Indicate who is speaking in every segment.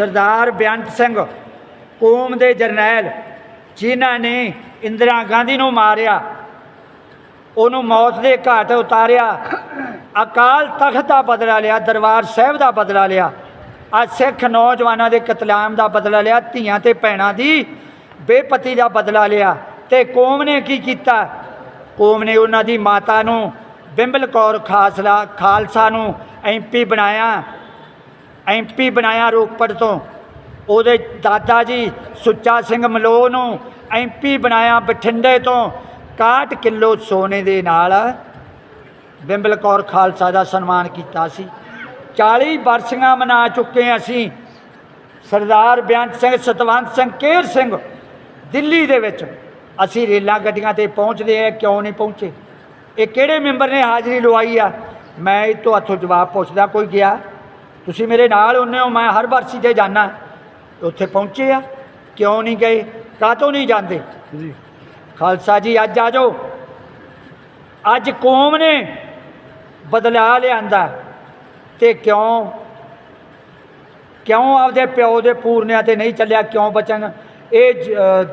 Speaker 1: ਸਰਦਾਰ ਬੇਅੰਤ ਸਿੰਘ ਕੌਮ ਦੇ ਜਰਨੈਲ, ਜਿਨ੍ਹਾਂ ਨੇ ਇੰਦਰਾ ਗਾਂਧੀ ਨੂੰ ਮਾਰਿਆ, ਉਹਨੂੰ ਮੌਤ ਦੇ ਘਾਟ ਉਤਾਰਿਆ, ਅਕਾਲ ਤਖਤ ਦਾ ਬਦਲਾ ਲਿਆ, ਦਰਬਾਰ ਸਾਹਿਬ ਦਾ ਬਦਲਾ ਲਿਆ ਆ ਸਿੱਖ ਨੌਜਵਾਨਾਂ ਦੇ ਕਤਲਾਮ ਦਾ ਬਦਲਾ ਲਿਆ, ਧੀਆਂ ਤੇ ਭੈਣਾਂ ਦੀ ਬੇਪਤੀ ਦਾ ਬਦਲਾ ਲਿਆ, ਤੇ ਕੌਮ ਨੇ ਕੀ ਕੀਤਾ? ਕੌਮ ਨੇ ਉਹਨਾਂ ਦੀ ਮਾਤਾ ਨੂੰ ਬਿੰਬਲ ਕੌਰ ਖਾਸਲਾ ਖਾਲਸਾ ਨੂੰ ਐਮਪੀ ਬਣਾਇਆ ਐਮਪੀ ਬਣਾਇਆ ਰੋਪੜ ਤੋਂ। ਉਹਦੇ ਦਾਦਾ ਜੀ ਸੁੱਚਾ ਸਿੰਘ ਮਲੋ ਨੂੰ ਐਮਪੀ ਬਣਾਇਆ ਬਠਿੰਡੇ ਤੋਂ। 61 ਕਿਲੋ ਸੋਨੇ ਦੇ ਨਾਲ ਬਿੰਬਲ ਕੌਰ ਖਾਲਸਾ ਦਾ ਸਨਮਾਨ ਕੀਤਾ ਸੀ। 40 ਵਰਸੀਆਂ ਮਨਾ ਚੁੱਕੇ ਅਸੀਂ। ਸਰਦਾਰ ਬੇਅੰਤ ਸਿੰਘ, ਸਤਵੰਤ ਸਿੰਘ, ਕੇਰ ਸਿੰਘ, ਦਿੱਲੀ ਦੇ ਵਿੱਚ ਅਸੀਂ ਰੇਲਾਂ ਗੱਡੀਆਂ ਤੇ ਪਹੁੰਚਦੇ ਆ ਕਿਉਂ ਨਹੀਂ ਪਹੁੰਚੇ? ਇਹ ਕਿਹੜੇ ਮੈਂਬਰ ਨੇ ਹਾਜ਼ਰੀ ਲਵਾਈ ਆ? ਮੈਂ ਇਹ ਤੋਂ ਹੱਥੋਂ ਜਵਾਬ ਪੁੱਛਦਾ, ਕੋਈ ਗਿਆ? ਤੁਸੀਂ ਮੇਰੇ ਨਾਲ ਹੁੰਨੇ ਹੋ ਮੈਂ ਹਰ ਵਰਸੀ ਤੇ ਜਾਣਾ ਉੱਥੇ ਪਹੁੰਚੇ ਆ। ਕਿਉਂ ਨਹੀਂ ਗਏ? ਕਾਹਤੋਂ ਨਹੀਂ ਜਾਂਦੇ?
Speaker 2: ਜੀ।
Speaker 1: ਖਾਲਸਾ ਜੀ ਅੱਜ ਆ ਜਾਓ। ਅੱਜ ਕੌਮ ਨੇ ਬਦਲਾ ਲਿਆਂਦਾ। ਤੇ ਕਿਉਂ? ਕਿਉਂ ਆਪਦੇ ਪਿਓ ਦੇ ਪੂਰਨਿਆਂ ਤੇ ਨਹੀਂ ਚੱਲਿਆ? ਕਿਉਂ ਬਚਨ? ਇਹ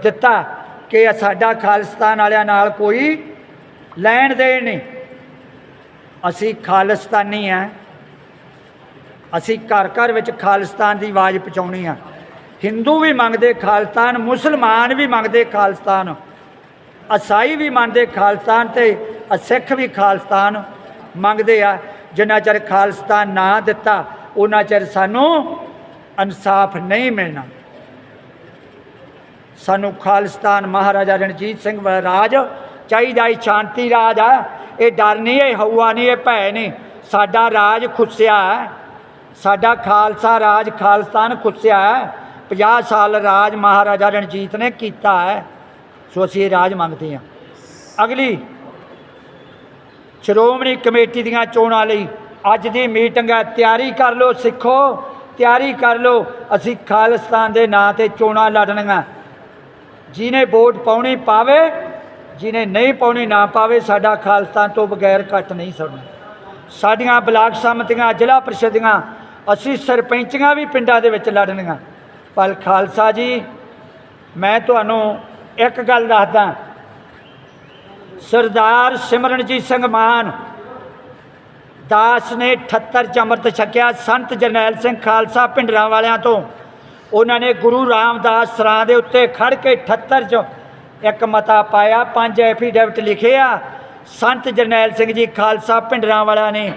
Speaker 1: ਦਿੱਤਾ ਕਿ ਸਾਡਾ ਖਾਲਿਸਤਾਨ ਵਾਲਿਆਂ ਨਾਲ ਕੋਈ ਲੈਣ ਦੇਣ ਨਹੀਂ। ਅਸੀਂ ਖਾਲਿਸਤਾਨੀ ਆ। ਅਸੀਂ ਘਰ ਘਰ ਵਿੱਚ ਖਾਲਿਸਤਾਨ ਦੀ ਆਵਾਜ਼ ਪਹੁੰਚਾਉਣੀ ਆ। ਹਿੰਦੂ ਵੀ ਮੰਗਦੇ ਖਾਲਿਸਤਾਨ, ਮੁਸਲਮਾਨ ਵੀ ਮੰਗਦੇ ਖਾਲਿਸਤਾਨ ਅਸਾਈ ਵੀ ਮੰਨਦੇ ਖਾਲਿਸਤਾਨ ਤੇ ਅ ਸਿੱਖ ਵੀ ਖਾਲਿਸਤਾਨ ਮੰਗਦੇ ਆ। ਜਿੰਨਾ ਚਿਰ ਖਾਲਿਸਤਾਨ ਨਾ ਦਿੱਤਾ, ਉਹਨਾਂ ਚਿਰ ਸਾਨੂੰ ਇਨਸਾਫ ਨਹੀਂ ਮਿਲਣਾ। ਸਾਨੂੰ ਖਾਲਿਸਤਾਨ ਮਹਾਰਾਜਾ ਰਣਜੀਤ ਸਿੰਘ ਰਾਜ ਚਾਹੀਦਾ ਹੀ ਸ਼ਾਂਤੀ ਰਾਜ ਆ। ਇਹ ਡਰ ਨਹੀਂ, ਇਹ ਹਊਆ ਨਹੀਂ, ਇਹ ਭੈ ਨਹੀਂ। ਸਾਡਾ ਰਾਜ ਖੁੱਸਿਆ ਹੈ। ਸਾਡਾ ਖਾਲਸਾ ਰਾਜ ਖਾਲਸਤਾਨ ਖੁੱਸਿਆ ਹੈ। 50 ਸਾਲ ਰਾਜ ਮਹਾਰਾਜਾ ਰਣਜੀਤ ਨੇ ਕੀਤਾ ਹੈ। ਸੋ ਅਸੀਂ ਇਹ ਰਾਜ ਮੰਗਦੇ ਹਾਂ। ਅਗਲੀ ਸ਼੍ਰੋਮਣੀ ਕਮੇਟੀ ਦੀਆਂ ਚੋਣਾਂ ਲਈ ਅੱਜ ਦੀ ਮੀਟਿੰਗ ਹੈ। ਤਿਆਰੀ ਕਰ ਲਓ, ਸਿੱਖੋ। ਤਿਆਰੀ ਕਰ ਲਓ। ਅਸੀਂ ਖਾਲਿਸਤਾਨ ਦੇ ਨਾਂ ਤੇ ਚੋਣਾਂ ਲੜਨੀਆਂ। ਜਿਹਨੇ ਵੋਟ ਪਾਉਣੀ ਪਾਵੇ, ਜਿਹਨੇ ਨਹੀਂ ਪਾਉਣੀ ਨਾ ਪਾਵੇ, ਸਾਡਾ ਖਾਲਿਸਤਾਨ ਤੋਂ ਬਗੈਰ ਕੱਟ ਨਹੀਂ ਸਕਦਾ ਸਾਡੀਆਂ ਬਲਾਕ ਸਮਤੀਆਂ, ਜ਼ਿਲ੍ਹਾ ਪ੍ਰੀਸ਼ਦੀਆਂ ਅਸੀਂ ਸਰਪੰਚੀਆਂ ਵੀ ਪਿੰਡਾਂ ਦੇ ਵਿੱਚ ਲੜਨੀਆਂ। ਪਰ ਖਾਲਸਾ ਜੀ, ਮੈਂ ਤੁਹਾਨੂੰ ਇੱਕ ਗੱਲ ਦੱਸਦਾ। ਸਰਦਾਰ ਸਿਮਰਨਜੀਤ ਸਿੰਘ ਮਾਨ ਦਾਸ ਨੇ 78 ਚ ਅੰਮ੍ਰਿਤ ਛਕਿਆ, ਸੰਤ ਜਰਨੈਲ ਸਿੰਘ ਖਾਲਸਾ ਪਿੰਡਰਾਂ ਵਾਲਿਆਂ ਤੋਂ। ਉਹਨਾਂ ਨੇ ਗੁਰੂ ਰਾਮਦਾਸ ਸਰਾਂ ਦੇ ਉੱਤੇ ਖੜ ਕੇ 78 ਚ ਇੱਕ ਮਤਾ ਪਾਇਆ, ਪੰਜ ਐਫੀਡੈਵਿਟ ਲਿਖੇ ਆ। ਸੰਤ ਜਰਨੈਲ ਸਿੰਘ ਜੀ ਖਾਲਸਾ ਪਿੰਡਰਾਂ ਵਾਲਿਆਂ ਨੇ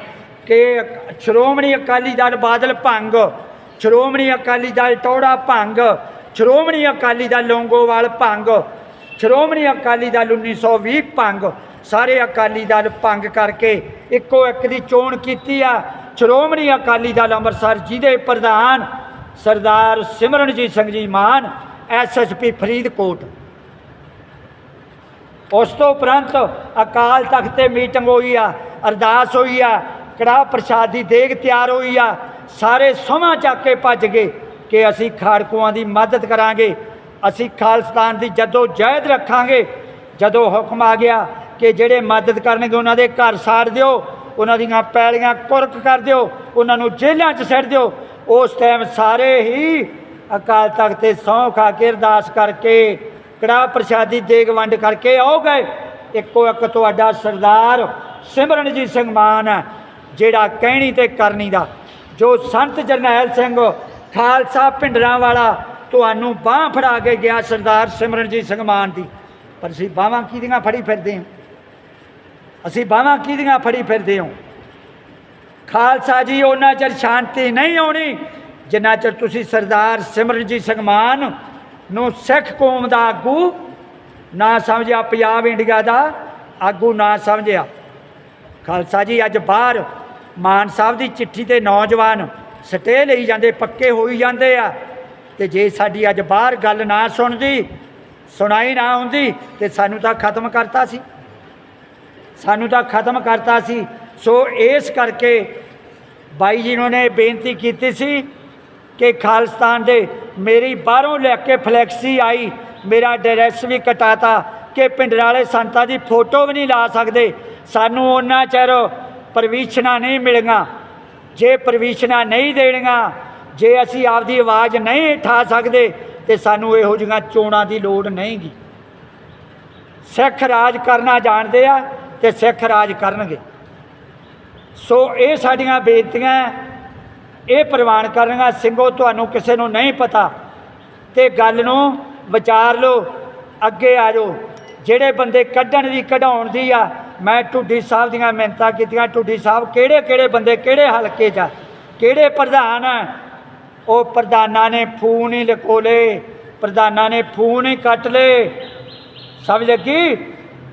Speaker 1: ਕਿ ਸ਼੍ਰੋਮਣੀ ਅਕਾਲੀ ਦਲ ਬਾਦਲ ਭੰਗ, ਸ਼੍ਰੋਮਣੀ ਅਕਾਲੀ ਦਲ ਟੌੜਾ ਭੰਗ, ਸ਼੍ਰੋਮਣੀ ਅਕਾਲੀ ਦਲ ਲੌਂਗੋਵਾਲ ਭੰਗ, ਸ਼੍ਰੋਮਣੀ ਅਕਾਲੀ ਦਲ 1920 ਭੰਗ, ਸਾਰੇ ਅਕਾਲੀ ਦਲ ਭੰਗ ਕਰਕੇ ਇੱਕੋ ਇੱਕ ਦੀ ਚੋਣ ਕੀਤੀ ਆ। ਸ਼੍ਰੋਮਣੀ ਅਕਾਲੀ ਦਲ ਅੰਮ੍ਰਿਤਸਰ ਜਿਹਦੇ ਪ੍ਰਧਾਨ ਸਰਦਾਰ ਸਿਮਰਨਜੀਤ ਸਿੰਘ ਜੀ ਮਾਨ ਐਸਐਸਪੀ ਫਰੀਦਕੋਟ। ਉਸ ਤੋਂ ਉਪਰੰਤ ਅਕਾਲ ਤਖਤ ਤੇ ਮੀਟਿੰਗ ਹੋਈ ਆ, ਅਰਦਾਸ ਹੋਈ ਆ ਕੜਾਹ ਪ੍ਰਸ਼ਾਦ ਦੀ ਦੇਗ ਤਿਆਰ ਹੋਈ ਆ। ਸਾਰੇ ਸਮਾਂ ਚੱਕ ਕੇ ਭੱਜ ਗਏ ਕਿ ਅਸੀਂ ਖਾੜਕੂਆਂ ਦੀ ਮਦਦ ਕਰਾਂਗੇ। ਅਸੀਂ ਖਾਲਸਤਾਨ ਦੀ ਜਦੋਂ ਜਹਿਦ ਰੱਖਾਂਗੇ, ਜਦੋਂ ਹੁਕਮ ਆ ਗਿਆ ਕਿ ਜਿਹੜੇ ਮਦਦ ਕਰਨਗੇ ਉਹਨਾਂ ਦੇ ਘਰ ਸਾੜ ਦਿਓ, ਉਹਨਾਂ ਦੀਆਂ ਪੈਲੀਆਂ ਕੁਰਕ ਕਰ ਦਿਓ, ਉਹਨਾਂ ਨੂੰ ਜੇਲ੍ਹਾਂ 'ਚ ਸੱਟ ਦਿਓ, ਉਸ ਟਾਈਮ ਸਾਰੇ ਹੀ ਅਕਾਲ ਤਖਤ ਤੇ ਸਹੁੰ ਖਾ ਕੇ ਅਰਦਾਸ ਕਰਕੇ ਕੜਾਹ ਪ੍ਰਸ਼ਾਦੀ ਦੇਗ ਵੰਡ ਕਰਕੇ ਆਓ ਗਏ। ਇੱਕੋ ਇੱਕ ਤੁਹਾਡਾ ਸਰਦਾਰ ਸਿਮਰਨਜੀਤ ਸਿੰਘ ਮਾਨ ਹੈ ਜਿਹੜਾ ਕਹਿਣੀ ਤੇ ਕਰਨੀ ਦਾ। ਜੋ ਸੰਤ ਜਰਨੈਲ ਸਿੰਘ ਖਾਲਸਾ ਪਿੰਡਰਾਂ ਵਾਲਾ ਤੁਹਾਨੂੰ ਬਾਹ ਫੜਾ ਕੇ ਗਿਆ ਸਰਦਾਰ ਸਿਮਰਨਜੀਤ ਸਿੰਘ ਮਾਨ ਦੀ। ਪਰ ਅਸੀਂ ਬਾਹਾਂ ਕਿਹਦੀਆਂ ਫੜੀ ਫਿਰਦੇ ਹਾਂ? ਅਸੀਂ ਬਾਹਾਂ ਕਿਹਦੀਆਂ ਫੜੀ ਫਿਰਦੇ ਹਾਂ? ਖਾਲਸਾ ਜੀ, ਉਹਨਾਂ ਚਿਰ ਸ਼ਾਂਤੀ ਨਹੀਂ ਆਉਣੀ, ਜਿੰਨਾ ਚਿਰ ਤੁਸੀਂ ਸਰਦਾਰ ਸਿਮਰਨਜੀਤ ਸਿੰਘ ਮਾਨ ਨੂੰ ਸਿੱਖ ਕੌਮ ਦਾ ਆਗੂ ਨਾ ਸਮਝਿਆ, ਪੰਜਾਬ ਇੰਡੀਆ ਦਾ ਆਗੂ ਨਾ ਸਮਝਿਆ। ਖਾਲਸਾ ਜੀ, ਅੱਜ ਬਾਹਰ ਮਾਨ ਸਾਹਿਬ ਦੀ ਚਿੱਠੀ ਤੇ ਨੌਜਵਾਨ ਸਟੇ ਲਈ ਜਾਂਦੇ, ਪੱਕੇ ਹੋਈ ਜਾਂਦੇ ਆ। ਤੇ ਜੇ ਸਾਡੀ ਅੱਜ ਬਾਹਰ ਗੱਲ ਨਾ ਸੁਣਦੀ, ਸੁਣਾਈ ਨਾ ਹੁੰਦੀ, ਤੇ ਸਾਨੂੰ ਤਾਂ ਖਤਮ ਕਰਤਾ ਸੀ। ਸਾਨੂੰ ਤਾਂ ਖਤਮ ਕਰਤਾ ਸੀ। ਸੋ ਇਸ ਕਰਕੇ ਬਾਈ ਜੀ ਨੇ ਬੇਨਤੀ ਕੀਤੀ ਸੀ ਕਿ ਖਾਲਿਸਤਾਨ ਦੇ ਮੇਰੀ ਬਾਹਰੋਂ ਲੈ ਕੇ ਫਲੈਕਸੀ ਆਈ, ਮੇਰਾ ਡਰੈਸ ਵੀ ਕਟਾਤਾ, ਕਿ ਪਿੰਡ ਵਾਲੇ ਸੰਤਾਂ ਦੀ ਫੋਟੋ ਵੀ ਨਹੀਂ ਲਾ ਸਕਦੇ। ਸਾਨੂੰ ਉਹਨਾਂ ਚਿਰ ਪਰਮਿਸ਼ਨਾਂ ਨਹੀਂ ਮਿਲੀਆਂ। ਜੇ ਪਰਮਿਸ਼ਨਾਂ ਨਹੀਂ ਦੇਣੀਆਂ, ਜੇ ਅਸੀਂ ਆਪਦੀ ਆਵਾਜ਼ ਨਹੀਂ ਉਠਾ ਸਕਦੇ, ਤੇ ਸਾਨੂੰ ਇਹੋ ਜਿਹੀਆਂ ਚੋਣਾਂ ਦੀ ਲੋੜ ਨਹੀਂਗੀ। ਸਿੱਖ ਰਾਜ ਕਰਨਾ ਜਾਣਦੇ ਆ ਤੇ ਸਿੱਖ ਰਾਜ ਕਰਨਗੇ। ਸੋ ਇਹ ਸਾਡੀਆਂ ਬੇਨਤੀਆਂ ਇਹ ਪ੍ਰਵਾਨ ਕਰਨਗਾ। ਸਿੰਘੋ, ਤੁਹਾਨੂੰ ਕਿਸੇ ਨੂੰ ਨਹੀਂ ਪਤਾ। ਤੇ ਗੱਲ ਨੂੰ ਵਿਚਾਰ ਲਓ, ਅੱਗੇ ਆ ਜਾਓ। ਜਿਹੜੇ ਬੰਦੇ ਕੱਢਣ ਦੀ, ਕਢਾਉਣ ਦੀ ਆ, ਮੈਂ ਢੁੱਡੀ ਸਾਹਿਬ ਦੀਆਂ ਮਿਹਨਤਾਂ ਕੀਤੀਆਂ। ਢੁੱਡੀ ਸਾਹਿਬ ਕਿਹੜੇ ਕਿਹੜੇ ਬੰਦੇ, ਕਿਹੜੇ ਹਲਕੇ 'ਚ ਆ? ਕਿਹੜੇ ਪ੍ਰਧਾਨ ਆ? ਉਹ ਪ੍ਰਧਾਨਾਂ ਨੇ ਫੋਨ ਹੀ ਲਕੋਲੇ, ਪ੍ਰਧਾਨਾਂ ਨੇ ਫੋਨ ਹੀ ਕੱਟ ਲਏ। ਸਮਝ ਲੱਗੀ?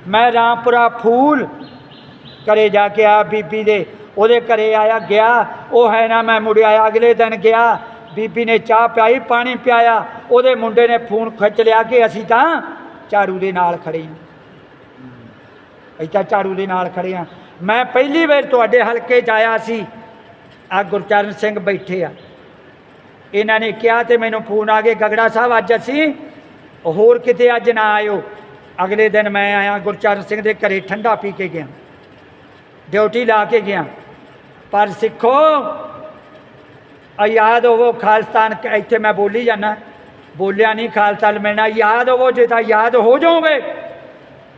Speaker 1: ਮੈਂ ਰਾਮਪੁਰਾ ਫੂਲ ਘਰੇ ਜਾ ਕੇ ਆ ਬੀਬੀ ਦੇ। ਉਹਦੇ ਘਰੇ ਆਇਆ, ਗਿਆ। ਉਹ ਹੈ ਨਾ, ਮੈਂ ਮੁੜ ਆਇਆ, ਅਗਲੇ ਦਿਨ ਗਿਆ। ਬੀਬੀ ਨੇ ਚਾਹ ਪਿਆਈ, ਪਾਣੀ ਪਿਆਇਆ। ਉਹਦੇ ਮੁੰਡੇ ਨੇ ਫੋਨ ਖਿੱਚ ਲਿਆ ਕਿ ਅਸੀਂ ਤਾਂ ਝਾੜੂ ਦੇ ਨਾਲ ਖੜੇ ਹਾਂ। ਅਸੀਂ ਤਾਂ ਝਾੜੂ ਦੇ ਨਾਲ ਖੜੇ ਹਾਂ। ਮੈਂ ਪਹਿਲੀ ਵਾਰ ਤੁਹਾਡੇ ਹਲਕੇ 'ਚ ਆਇਆ ਸੀ। ਆ ਗੁਰਚਰਨ ਸਿੰਘ ਬੈਠੇ ਆ। ਇਹਨਾਂ ਨੇ ਕਿਹਾ ਤੇ ਮੈਨੂੰ ਫੋਨ ਆ ਗਏ ਗਗੜਾ ਸਾਹਿਬ, ਅੱਜ ਅਸੀਂ ਹੋਰ ਕਿਤੇ ਅੱਜ ਨਾ ਆਇਓ। ਅਗਲੇ ਦਿਨ ਮੈਂ ਆਇਆ ਗੁਰਚਰਨ ਸਿੰਘ ਦੇ ਘਰੇ, ਠੰਡਾ ਪੀ ਕੇ ਗਿਆ। ਡਿਊਟੀ ਲਾ ਕੇ ਗਿਆ। ਪਰ ਸਿੱਖੋ ਆ ਯਾਦ ਹੋਵੋ, ਖਾਲਸਤਾਨ ਇੱਥੇ ਮੈਂ ਬੋਲੀ ਜਾਣਾ ਬੋਲਿਆ ਨਹੀਂ ਖਾਲਸਾ ਮਿਲਣਾ ਯਾਦ ਹੋਵੋ ਜੇ ਤਾਂ ਯਾਦ ਹੋ ਜਾਓਗੇ।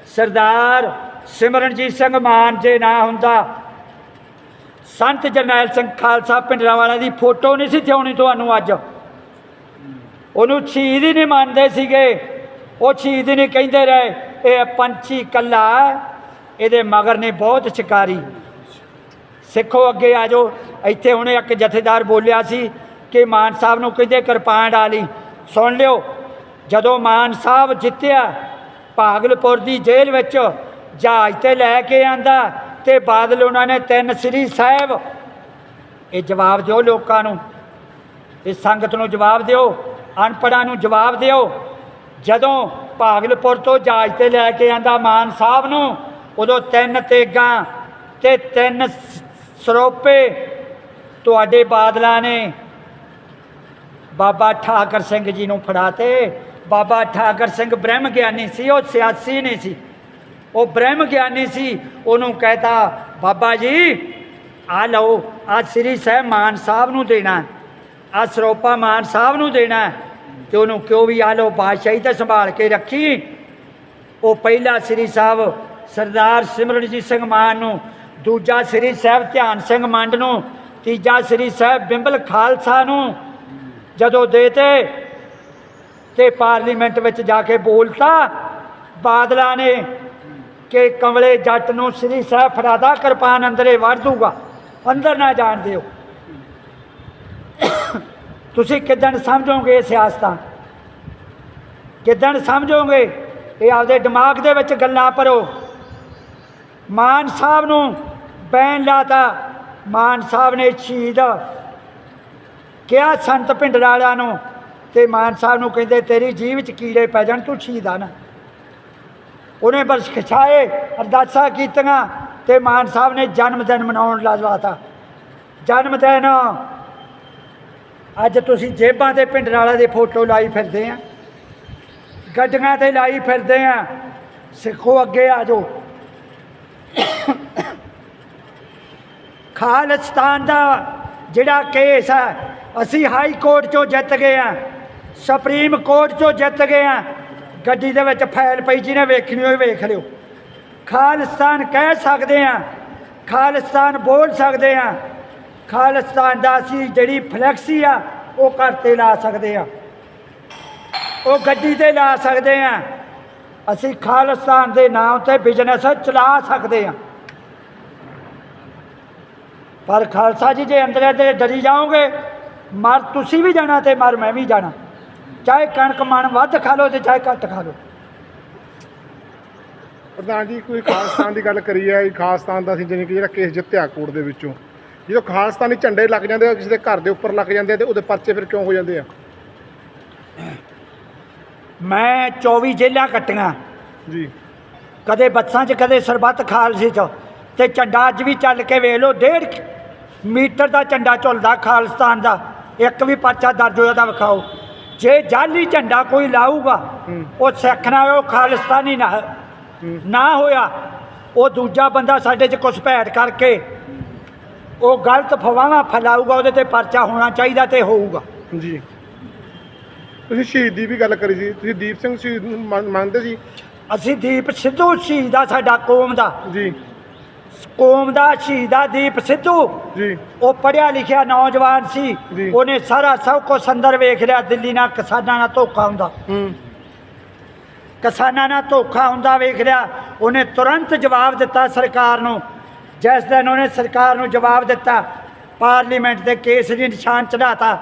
Speaker 1: ਸਰਦਾਰ ਸਿਮਰਨਜੀਤ ਸਿੰਘ ਮਾਨ ਜੇ ਨਾ ਹੁੰਦਾ, ਸੰਤ ਜਰਨੈਲ ਸਿੰਘ ਖਾਲਸਾ ਪਿੰਡਰਾਂ ਵਾਲਿਆਂ ਦੀ ਫੋਟੋ ਨਹੀਂ ਸੀ ਥਿਆਉਣੀ ਤੁਹਾਨੂੰ ਅੱਜ। ਉਹਨੂੰ ਸ਼ਹੀਦ ਹੀ ਨਹੀਂ ਮੰਨਦੇ ਸੀਗੇ। ਉਹ ਸ਼ਹੀਦ ਹੀ ਨਹੀਂ ਕਹਿੰਦੇ ਰਹੇ, ਇਹ ਪੰਛੀ ਕੱਲਾ ਇਹਦੇ ਮਗਰ ਨੇ ਬਹੁਤ ਸ਼ਿਕਾਰੀ। ਸਿੱਖੋ ਅੱਗੇ ਆ ਜਾਓ। ਇੱਥੇ ਹੁਣੇ ਇੱਕ ਜਥੇਦਾਰ ਬੋਲਿਆ ਸੀ ਕਿ ਮਾਨ ਸਾਹਿਬ ਨੂੰ ਕਹਿੰਦੇ ਕਿਰਪਾਨ ਡਾਲੀ। ਸੁਣ ਲਿਓ, ਜਦੋਂ ਮਾਨ ਸਾਹਿਬ ਜਿੱਤਿਆ, ਭਾਗਲਪੁਰ ਦੀ ਜੇਲ੍ਹ ਵਿੱਚ ਜਹਾਜ਼ ਤੇ ਲੈ ਕੇ ਆਂਦਾ ਤੇ ਬਾਦਲ ਉਹਨਾਂ ਨੇ ਤਿੰਨ ਸ੍ਰੀ ਸਾਹਿਬ, ਇਹ ਜਵਾਬ ਦਿਓ ਲੋਕਾਂ ਨੂੰ ਇਹ ਸੰਗਤ ਨੂੰ ਜਵਾਬ ਦਿਓ ਅਨਪੜਾਂ ਨੂੰ ਜਵਾਬ ਦਿਓ। ਜਦੋਂ ਭਾਗਲਪੁਰ ਤੋਂ ਜਹਾਜ਼ ਤੇ ਲੈ ਕੇ ਆਂਦਾ ਮਾਨ ਸਾਹਿਬ ਨੂੰ, ਉਦੋਂ ਤਿੰਨ ਤੇਗਾਂ ਤੇ ਤਿੰਨ ਸਰੋਪੇ ਤੁਹਾਡੇ ਬਾਦਲਾਂ ਨੇ ਬਾਬਾ ਠਾਕਰ ਸਿੰਘ ਜੀ ਨੂੰ ਫੜਾਤੇ। ਬਾਬਾ ਠਾਕਰ ਸਿੰਘ ਬ੍ਰਹਮ ਗਿਆਨੀ ਸੀ, ਉਹ ਸਿਆਸੀ ਨਹੀਂ ਸੀ। ਉਹ ਬ੍ਰਹਮ ਗਿਆਨੀ ਸੀ, ਉਹਨੂੰ ਕਹਿਤਾ, ਬਾਬਾ ਜੀ, ਆ ਲਓ, ਆ ਸ੍ਰੀ ਸਾਹਿਬ ਮਾਨ ਸਾਹਿਬ ਨੂੰ ਦੇਣਾ ਆ ਸਰੋਪਾ ਮਾਨ ਸਾਹਿਬ ਨੂੰ ਦੇਣਾ ਹੈ। ਤੇ ਉਹਨੂੰ ਕਿਉਂ ਵੀ ਆ ਲਓ, ਬਾਦਸ਼ਾਹੀ ਤਾਂ ਸੰਭਾਲ ਕੇ ਰੱਖੀ। ਉਹ ਪਹਿਲਾ ਸ੍ਰੀ ਸਾਹਿਬ ਸਰਦਾਰ ਸਿਮਰਨਜੀਤ ਸਿੰਘ ਮਾਨ ਨੂੰ, ਦੂਜਾ ਸ੍ਰੀ ਸਾਹਿਬ ਧਿਆਨ ਸਿੰਘ ਮੰਡ ਨੂੰ, ਤੀਜਾ ਸ੍ਰੀ ਸਾਹਿਬ ਬਿੰਬਲ ਖਾਲਸਾ ਨੂੰ ਜਦੋਂ ਦੇਤੇ ਤੇ ਪਾਰਲੀਮੈਂਟ ਵਿੱਚ ਜਾ ਕੇ ਬੋਲਤਾ, ਬਾਦਲਾਂ ਨੇ ਕਿ ਕਮਲੇ ਜੱਟ ਨੂੰ ਸ੍ਰੀ ਸਾਹਿਬ ਫਰਾਦਾ ਕਿਰਪਾਨ ਅੰਦਰੇ ਵੜ ਦੂਗਾ, ਅੰਦਰ ਨਾ ਜਾਣ ਦਿਓ। ਤੁਸੀਂ ਕਿਦਣ ਸਮਝੋਗੇ ਸਿਆਸਤਾਂ? ਕਿਦਣ ਸਮਝੋਗੇ? ਇਹ ਆਪਦੇ ਦਿਮਾਗ ਦੇ ਵਿੱਚ ਗੱਲਾਂ ਭਰੋ। ਮਾਨ ਸਾਹਿਬ ਨੂੰ ਬੈਨ ਲਾਤਾ। ਮਾਨ ਸਾਹਿਬ ਨੇ ਸ਼ਹੀਦ ਕਿਹਾ ਸੰਤ ਪਿੰਡਰ ਵਾਲਿਆਂ ਨੂੰ ਤੇ ਮਾਨ ਸਾਹਿਬ ਨੂੰ ਕਹਿੰਦੇ, ਤੇਰੀ ਜੀਵ ਚ ਕੀੜੇ ਪੈ ਜਾਣ, ਤੂੰ ਸ਼ਹੀਦ ਆ ਨਾ। ਉਹਨੇ ਬਰਸ ਖਿਛਾਏ ਅਰਦਾਸਾਂ ਕੀਤੀਆਂ ਤੇ ਮਾਨ ਸਾਹਿਬ ਨੇ ਜਨਮ ਦਿਨ ਮਨਾਉਣ ਲਾਜ਼ਵਾਤਾ ਜਨਮ ਦਿਨ ਅੱਜ ਤੁਸੀਂ ਜੇਬਾਂ ਤੇ ਪਿੰਡਰ ਵਾਲਿਆਂ ਦੇ ਫੋਟੋ ਲਾਈ ਫਿਰਦੇ ਆ। ਗੱਡੀਆਂ ਤੇ ਲਾਈ ਫਿਰਦੇ ਆ। ਸਿੱਖੋ, ਅੱਗੇ ਆ ਜਾਓ। ਖਾਲਿਸਤਾਨ ਦਾ ਜਿਹੜਾ ਕੇਸ ਹੈ ਅਸੀਂ ਹਾਈ ਕੋਰਟ ਚੋਂ ਜਿੱਤ ਗਏ ਆ ਸੁਪਰੀਮ ਕੋਰਟ ਚੋਂ ਜਿੱਤ ਗਏ ਆ ਗੱਡੀ ਦੇ ਵਿੱਚ ਫਾਈਲ ਪਈ ਜਿਹਨੇ ਵੇਖਣੀ ਹੋਈ ਵੇਖ ਲਿਓ। ਖਾਲਿਸਤਾਨ ਕਹਿ ਸਕਦੇ ਆ ਖਾਲਿਸਤਾਨ ਬੋਲ ਸਕਦੇ ਆ ਖਾਲਿਸਤਾਨ ਦਾ ਅਸੀਂ ਜਿਹੜੀ ਫਲੈਕਸੀ ਆ, ਉਹ ਘਰ ਤੇ ਲਾ ਸਕਦੇ ਆ ਉਹ ਗੱਡੀ ਤੇ ਲਾ ਸਕਦੇ ਆ ਅਸੀਂ ਖਾਲਿਸਤਾਨ ਦੇ ਨਾਮ ਤੇ ਬਿਜ਼ਨਸ ਚਲਾ ਸਕਦੇ ਆ ਪਰ ਖਾਲਸਾ ਜੀ, ਜੇ ਅੰਦਰ ਅੰਦਰ ਡਰੀ ਜਾਓਗੇ ਮਰ ਤੁਸੀਂ ਵੀ ਜਾਣਾ ਤੇ ਮਰ ਮੈਂ ਵੀ ਜਾਣਾ। ਚਾਹੇ ਕਣਕ ਮਣ ਵੱਧ ਖਾ ਲਓ ਤੇ ਚਾਹੇ ਘੱਟ ਖਾ ਲਓ।
Speaker 2: ਪ੍ਰਧਾਨ ਜੀ ਕੋਈ ਖਾਲਸਤਾਨ ਦੀ ਗੱਲ ਕਰੀ ਹੈ ਖਾਲਸਤਾਨ ਦਾ ਅਸੀਂ ਜਿਵੇਂ ਕਿ ਜਿਹੜਾ ਕੇਸ ਜਿੱਤਿਆ ਕੋਰਟ ਦੇ ਵਿੱਚੋਂ। ਜਦੋਂ ਖਾਲਸਤਾਨੀ ਝੰਡੇ ਲੱਗ ਜਾਂਦੇ ਆ ਕਿਸੇ ਦੇ ਘਰ ਦੇ ਉੱਪਰ ਲੱਗ ਜਾਂਦੇ ਤੇ ਉਹਦੇ ਪਰਚੇ ਫਿਰ ਕਿਉਂ ਹੋ ਜਾਂਦੇ ਆ?
Speaker 1: ਮੈਂ 24 ਜੇਲਾਂ ਕੱਟੀਆਂ।
Speaker 2: ਜੀ।
Speaker 1: ਕਦੇ ਬੱਸਾਂ 'ਚ ਕਦੇ ਸਰਬੱਤ ਖਾਲਸੇ 'ਚ। ਤੇ ਝੰਡਾ ਅੱਜ ਵੀ ਚੱਲ ਕੇ ਵੇਖ ਲਓ ਡੇਢ ਕੁ ਮੀਟਰ ਦਾ ਝੰਡਾ ਝੁਲਦਾ ਖਾਲਿਸਤਾਨ ਦਾ। ਇੱਕ ਵੀ ਪਰਚਾ ਦਰਜ ਹੋਇਆ ਤਾਂ ਵਿਖਾਓ। ਜੇ ਜਾਲੀ ਝੰਡਾ ਕੋਈ ਲਾਊਗਾ। ਉਹ ਸਿੱਖ ਨਾ ਉਹ ਖਾਲਿਸਤਾਨੀ ਨਾ। ਨਾ ਹੋਇਆ ਉਹ ਦੂਜਾ ਬੰਦਾ ਸਾਡੇ 'ਚ ਘੁਸਪੈਠ ਕਰਕੇ ਉਹ ਗਲਤ ਫਵਾਵਾ ਫੈਲਾਊਗਾ ਉਹਦੇ ਤੇ ਪਰਚਾ ਹੋਣਾ ਚਾਹੀਦਾ ਤੇ ਹੋਊਗਾ।
Speaker 2: ਜੀ। ਤੁਸੀਂ ਸ਼ਹੀਦ ਦੀ ਵੀ ਗੱਲ ਕਰੀ ਸੀ ਤੁਸੀਂ ਦੀਪ ਸਿੰਘ ਸ਼ਹੀਦ ਨੂੰ ਮੰਨ- ਮੰਨਦੇ ਸੀ?
Speaker 1: ਅਸੀਂ ਦੀਪ ਸਿੱਧੂ ਸ਼ਹੀਦ ਆ ਸਾਡਾ ਕੌਮ ਦਾ।
Speaker 2: ਜੀ।
Speaker 1: ਕੌਮ ਦਾ ਸ਼ਹੀਦ ਦੀਪ ਸਿੱਧੂ।
Speaker 2: ਜੀ।
Speaker 1: ਉਹ ਪੜਿਆ ਲਿਖਿਆ ਨੌਜਵਾਨ ਸੀ।
Speaker 2: ਜੀ।
Speaker 1: ਉਹਨੇ ਸਾਰਾ ਸਭ ਕੁਛ ਅੰਦਰ ਵੇਖ ਲਿਆ। ਦਿੱਲੀ ਨਾਲ ਕਿਸਾਨਾਂ ਨਾਲ ਧੋਖਾ ਹੁੰਦਾ।
Speaker 2: ਹੂੰ।
Speaker 1: ਕਿਸਾਨਾਂ ਨਾਲ ਧੋਖਾ ਹੁੰਦਾ ਵੇਖ ਲਿਆ। ਉਹਨੇ ਤੁਰੰਤ ਜਵਾਬ ਦਿੱਤਾ ਸਰਕਾਰ ਨੂੰ। ਜਿਸ ਦਿਨ ਉਹਨੇ ਸਰਕਾਰ ਨੂੰ ਜਵਾਬ ਦਿੱਤਾ ਪਾਰਲੀਮੈਂਟ ਦੇ ਕੇਸ ਦੀ ਨਿਸ਼ਾਨ ਚੜਾਤਾ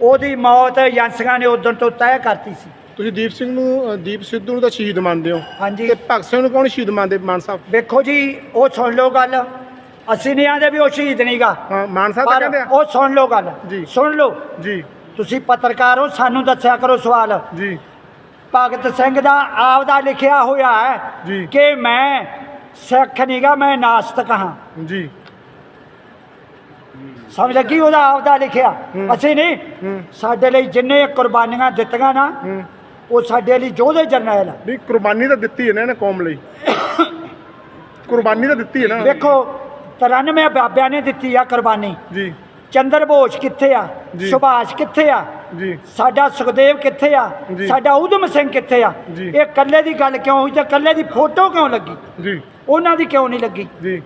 Speaker 1: ਉਹਦੀ ਮੌਤ ਏਜੰਸੀਆਂ ਨੇ ਉਦੋਂ ਤੋਂ ਤੈਅ ਕਰਤੀ ਸੀ।
Speaker 2: ਤੁਸੀਂ ਦੀਪ ਸਿੰਘ ਨੂੰ ਅ, ਦੀਪ ਸਿੱਧੂ ਨੂੰ ਤਾਂ ਸ਼ਹੀਦ ਮੰਨਦੇ ਹੋ।
Speaker 1: ਹਾਂਜੀ।
Speaker 2: ਤੇ ਭਗਤ ਸਿੰਘ ਨੂੰ ਕੌਣ ਸ਼ਹੀਦ ਮੰਨਦੇ ਮਾਨ ਸਾਹਿਬ?
Speaker 1: ਵੇਖੋ ਜੀ ਉਹ ਸੁਣ ਲਓ ਗੱਲ। ਅਸੀਂ ਨਹੀਂ ਆਂਦੇ ਵੀ ਉਹ ਸ਼ਹੀਦ ਨਹੀਂਗਾ।
Speaker 2: ਹਾਂ ਮਾਨ ਸਾਹਿਬ ਤਾਂ
Speaker 1: ਪਰ
Speaker 2: ਕਹਿੰਦੇ ਆ।
Speaker 1: ਉਹ ਸੁਣ ਲਓ ਗੱਲ।
Speaker 2: ਜੀ।
Speaker 1: ਸੁਣ ਲਓ।
Speaker 2: ਜੀ।
Speaker 1: ਤੁਸੀਂ ਪੱਤਰਕਾਰ ਹੋ ਸਾਨੂੰ ਦੱਸਿਆ ਕਰੋ ਸਵਾਲ।
Speaker 2: ਜੀ।
Speaker 1: ਭਗਤ ਸਿੰਘ ਦਾ ਆਪਦਾ ਲਿਖਿਆ ਹੋਇਆ ਹੈ
Speaker 2: ਜੀ।
Speaker 1: ਕਿ ਮੈਂ ਸਿੱਖ ਨਹੀਂਗਾ ਮੈਂ ਨਾਸਤਕ ਹਾਂ।
Speaker 2: ਜੀ।
Speaker 1: ਸਮਝ ਲੱਗੀ ਉਹਦਾ ਆਪਦਾ ਲਿਖਿਆ। ਅਸੀਂ ਨਹੀਂ। ਸਾਡੇ ਲਈ ਜਿੰਨੇ ਕੁਰਬਾਨੀਆਂ ਦਿੱਤੀਆਂ ਨਾ
Speaker 2: ਹੂੰ।
Speaker 1: ਉਹ ਸਾਡੇ ਲਈ ਯੋਧੇ ਜਰਨੈਲ ਆ।
Speaker 2: ਨਹੀਂ ਕੁਰਬਾਨੀ ਤਾਂ ਦਿੱਤੀ ਹੈ ਨਾ ਇਹਨੇ ਕੌਮ ਲਈ। ਕੁਰਬਾਨੀ ਤਾਂ ਦਿੱਤੀ ਹੈ ਨਾ।
Speaker 1: ਵੇਖੋ 93 ਬਾਬਿਆਂ ਨੇ ਦਿੱਤੀ ਆ ਕੁਰਬਾਨੀ।
Speaker 2: ਜੀ।
Speaker 1: ਚੰਦਰ ਬੋਸ ਕਿੱਥੇ ਆ। ਸੁਭਾਸ਼ ਕਿੱਥੇ ਆ?
Speaker 2: ਜੀ।
Speaker 1: ਸਾਡਾ ਸੁਖਦੇਵ ਕਿੱਥੇ ਆ। ਸਾਡਾ ਉਧਮ ਸਿੰਘ ਕਿੱਥੇ ਆ। ਇਹ ਕੱਲੇ ਦੀ ਗੱਲ ਕਿਉਂ ਹੋਈ ਤੇ ਕੱਲੇ ਦੀ ਫੋਟੋ ਕਿਉਂ ਲੱਗੀ?
Speaker 2: ਜੀ।
Speaker 1: ਉਹਨਾਂ ਦੀ ਕਿਉਂ ਨਹੀਂ ਲੱਗੀ?
Speaker 2: ਜੀ।